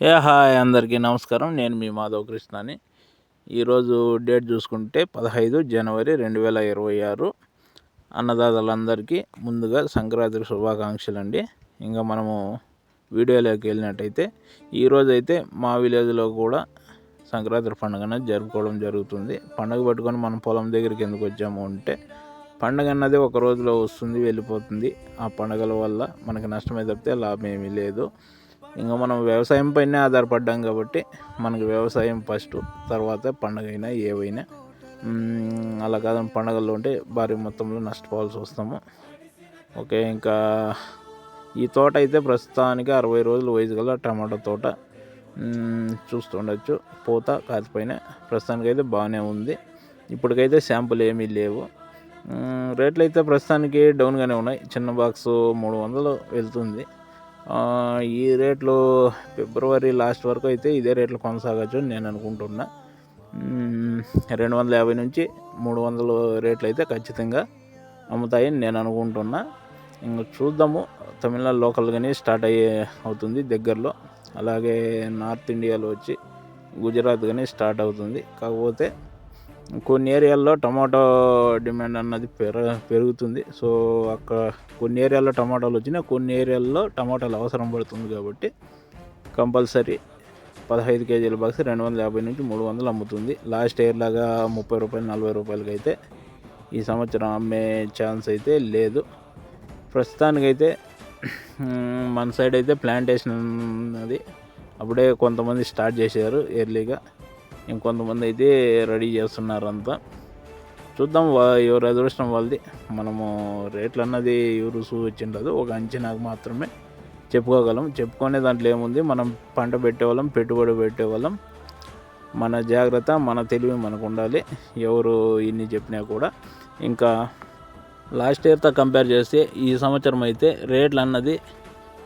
ఏ hi అందరికీ నమస్కారం. నేను మీ మాధవ్ కృష్ణని ఈరోజు డేట్ చూసుకుంటే పదహైదు జనవరి రెండు వేల ఇరవై ఆరు. అన్నదాతలందరికీ ముందుగా సంక్రాంతి శుభాకాంక్షలు అండి ఇంకా మనము వీడియోలోకి వెళ్ళినట్టయితే ఈరోజు అయితే మా విలేజ్లో కూడా సంక్రాంతి పండుగన జరుపుకోవడం జరుగుతుంది. పండుగ పట్టుకొని మనం పొలం దగ్గరికి ఎందుకు వచ్చాము అంటే పండుగ అన్నది ఒక రోజులో వస్తుంది వెళ్ళిపోతుంది. ఆ పండుగల వల్ల మనకి నష్టమే తప్పితే లాభం ఏమీ లేదు. ఇంకా మనం వ్యవసాయం పైనే ఆధారపడ్డాం కాబట్టి మనకు వ్యవసాయం ఫస్ట్ తర్వాత పండగ అయినా ఏవైనా అలా కాదని పండగల్లో ఉంటే భారీ మొత్తంలో నష్టపోవాల్సి వస్తాము. ఓకే ఇంకా ఈ తోట అయితే ప్రస్తుతానికి అరవై రోజులు వయసు గల టమాటా తోట. చూస్తుండొచ్చు. పూత కాతిపైన ప్రస్తుతానికి అయితే బాగానే ఉంది. ఇప్పటికైతే శాంపుల్ ఏమీ లేవు. రేట్లు అయితే ప్రస్తుతానికి డౌన్గానే ఉన్నాయి. చిన్న బాక్స్ మూడు వందలు వెళ్తుంది. ఈ రేట్లు ఫిబ్రవరి లాస్ట్ వరకు అయితే ఇదే రేట్లు కొనసాగచ్చు నేను అనుకుంటున్నా. రెండు వందల యాభై నుంచి మూడు వందల రేట్లు అయితే ఖచ్చితంగా అమ్ముతాయని నేను అనుకుంటున్నా. ఇంకా చూద్దాము తమిళనాడు లోకల్ కానీ స్టార్ట్ అయ్యే అవుతుంది దగ్గరలో. అలాగే నార్త్ ఇండియాలో వచ్చి గుజరాత్ కానీ స్టార్ట్ అవుతుంది. కాకపోతే కొన్ని ఏరియాల్లో టమాటో డిమాండ్ అన్నది పెర పెరుగుతుంది. సో అక్కడ కొన్ని ఏరియాల్లో టమాటాలు వచ్చినా కొన్ని ఏరియాల్లో టమాటాలు అవసరం పడుతుంది కాబట్టి కంపల్సరీ పదహైదు కేజీల బాక్స్ రెండు వందల యాభై నుంచి మూడు వందలు అమ్ముతుంది. లాస్ట్ ఇయర్ లాగా ముప్పై రూపాయలు నలభై రూపాయలకి అయితే ఈ సంవత్సరం అమ్మే ఛాన్స్ అయితే లేదు. ప్రస్తుతానికైతే మన సైడ్ అయితే ప్లాంటేషన్ ఉన్నది. అప్పుడే కొంతమంది స్టార్ట్ చేశారు ఎర్లీగా. ఇంకొంతమంది అయితే రెడీ చేస్తున్నారు అంతా చూద్దాం ఎవరు అదృష్టం వాళ్ళది. మనము రేట్లు అన్నది ఎవరు సూచించదు ఒక అంచనాకు మాత్రమే చెప్పుకోగలం. చెప్పుకునే దాంట్లో ఏముంది? మనం పంట పెట్టేవాళ్ళం పెట్టుబడి పెట్టేవాళ్ళం. మన జాగ్రత్త మన తెలివి మనకు ఉండాలి. ఎవరు ఇన్ని చెప్పినా కూడా. ఇంకా లాస్ట్ ఇయర్తో కంపేర్ చేస్తే ఈ సంవత్సరం అయితే రేట్లు అన్నది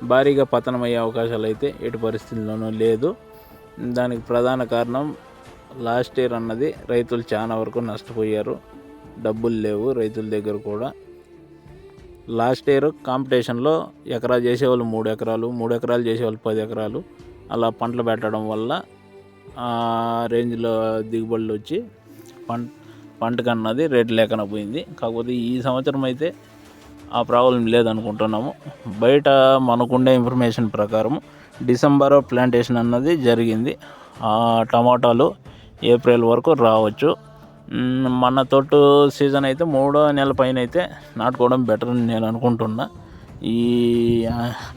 భారీగా పతనమయ్యే అవకాశాలు అయితే ఎటు పరిస్థితుల్లోనూ లేదు. దానికి ప్రధాన కారణం లాస్ట్ ఇయర్ అన్నది రైతులు చాలా వరకు నష్టపోయారు. డబ్బులు లేవు రైతుల దగ్గర కూడా. లాస్ట్ ఇయర్ కాంపిటీషన్లో ఎకరా చేసేవాళ్ళు మూడు ఎకరాలు మూడు ఎకరాలు చేసేవాళ్ళు పది ఎకరాలు. అలా పంటలు పెట్టడం వల్ల ఆ రేంజ్లో దిగుబడులు వచ్చి పంట పంటకు అన్నది రేటు లేకుండా పోయింది. కాకపోతే ఈ సంవత్సరం అయితే ఆ ప్రాబ్లం లేదనుకుంటున్నాము. బయట మనకుండే ఇన్ఫర్మేషన్ ప్రకారం డిసెంబర్ ప్లాంటేషన్ అన్నది జరిగింది. ఆ టమాటాలు ఏప్రిల్ వరకు రావచ్చు. మన తోట సీజన్ అయితే మూడో నెల పైన అయితే నాటుకోవడం బెటర్ అని నేను అనుకుంటున్నా. ఈ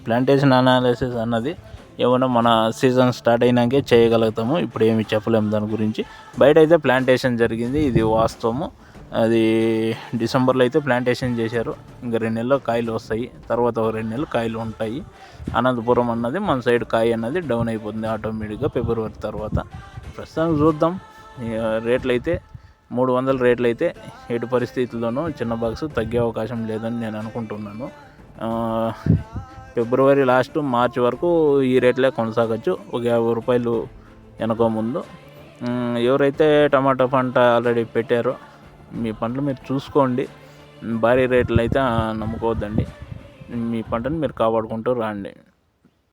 ప్లాంటేషన్ అనాలిసిస్ అన్నది ఏమన్నా మన సీజన్ స్టార్ట్ అయినాకే చేయగలుగుతాము. ఇప్పుడు ఏమి చెప్పలేము దాని గురించి. బయట అయితే ప్లాంటేషన్ జరిగింది. ఇది వాస్తవము. అది డిసెంబర్లో అయితే ప్లాంటేషన్ చేశారు. ఇంకా రెండు నెలల్లో కాయలు వస్తాయి. తర్వాత ఒక రెండు నెలలు కాయలు ఉంటాయి. అనంతపురం అన్నది మన సైడ్ కాయ అన్నది డౌన్ అయిపోతుంది ఆటోమేటిక్గా ఫిబ్రవరి తర్వాత. ప్రస్తుతం చూద్దాం. రేట్లు అయితే మూడు వందల రేట్లు అయితే ఎటు పరిస్థితుల్లోనూ చిన్న బాక్స్ తగ్గే అవకాశం లేదని నేను అనుకుంటున్నాను. ఫిబ్రవరి లాస్ట్ మార్చి వరకు ఈ రేట్లే కొనసాగచ్చు. ఒక యాభై రూపాయలు వెనక ముందు. ఎవరైతే టమాటా పంట ఆల్రెడీ పెట్టారో మీ పంటలు మీరు చూసుకోండి. భారీ రేట్లు అయితే నమ్ముకోవద్దండి. మీ పంటను మీరు కాపాడుకుంటూ రండి.